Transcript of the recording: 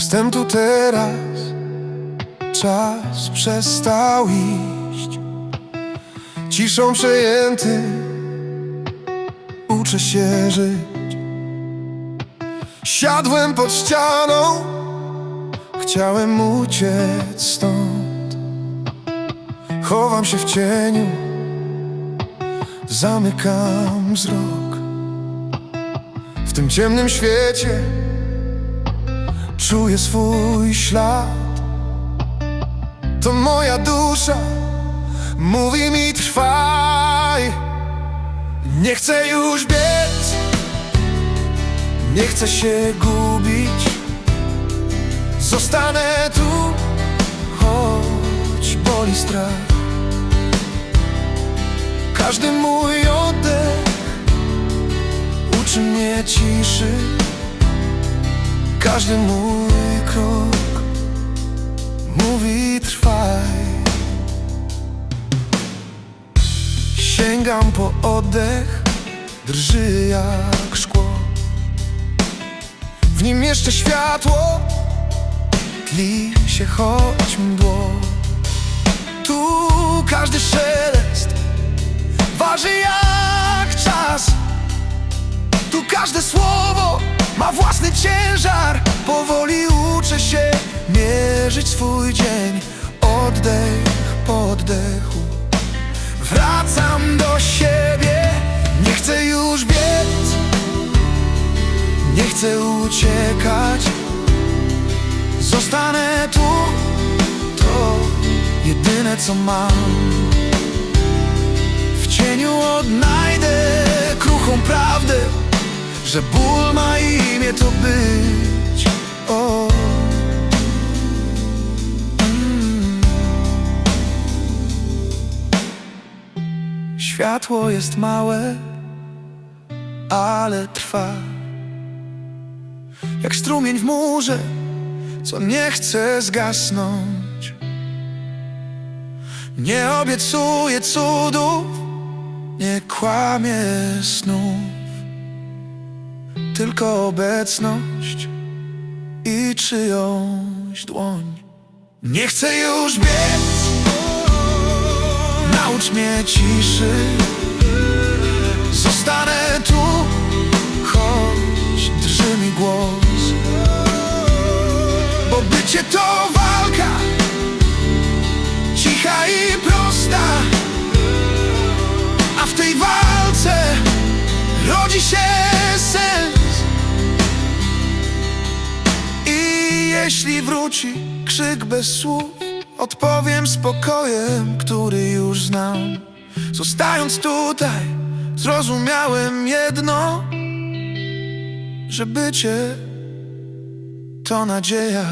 Jestem tu teraz, czas przestał iść. Ciszą przejęty, uczę się żyć. Siadłem pod ścianą, chciałem uciec stąd. Chowam się w cieniu, zamykam wzrok. W tym ciemnym świecie czuję swój ślad. To moja dusza mówi mi trwaj. Nie chcę już biec, nie chcę się gubić. Zostanę tu, choć boli strach. Każdy mój oddech uczy mnie ciszy. Każdy mój krok mówi trwaj. Sięgam po oddech, drży jak szkło. W nim jeszcze światło, tli się choć mdło. Tu każdy szelest waży jak czas. Tu każde słowo ma własny ciężar Powoli uczę się mierzyć swój dzień. Oddech po oddechu. Wracam do siebie. Nie chcę już biec. Nie chcę uciekać. Zostanę tu. To jedyne co mam. W cieniu odnajdę kruchą prawdę, że ból ma to być. O. Mm. Światło jest małe, ale trwa. Jak strumień w murze, co nie chce zgasnąć. Nie obiecuję cudów, nie kłamie snów, tylko obecność i czyjąś dłoń. Nie chcę już biec, naucz mnie ciszy. Zostanę tu, choć drży mi głos, bo bycie to jeśli wróci krzyk bez słów Odpowiem spokojem, który już znam. Zostając tutaj zrozumiałem jedno Że bycie to nadzieja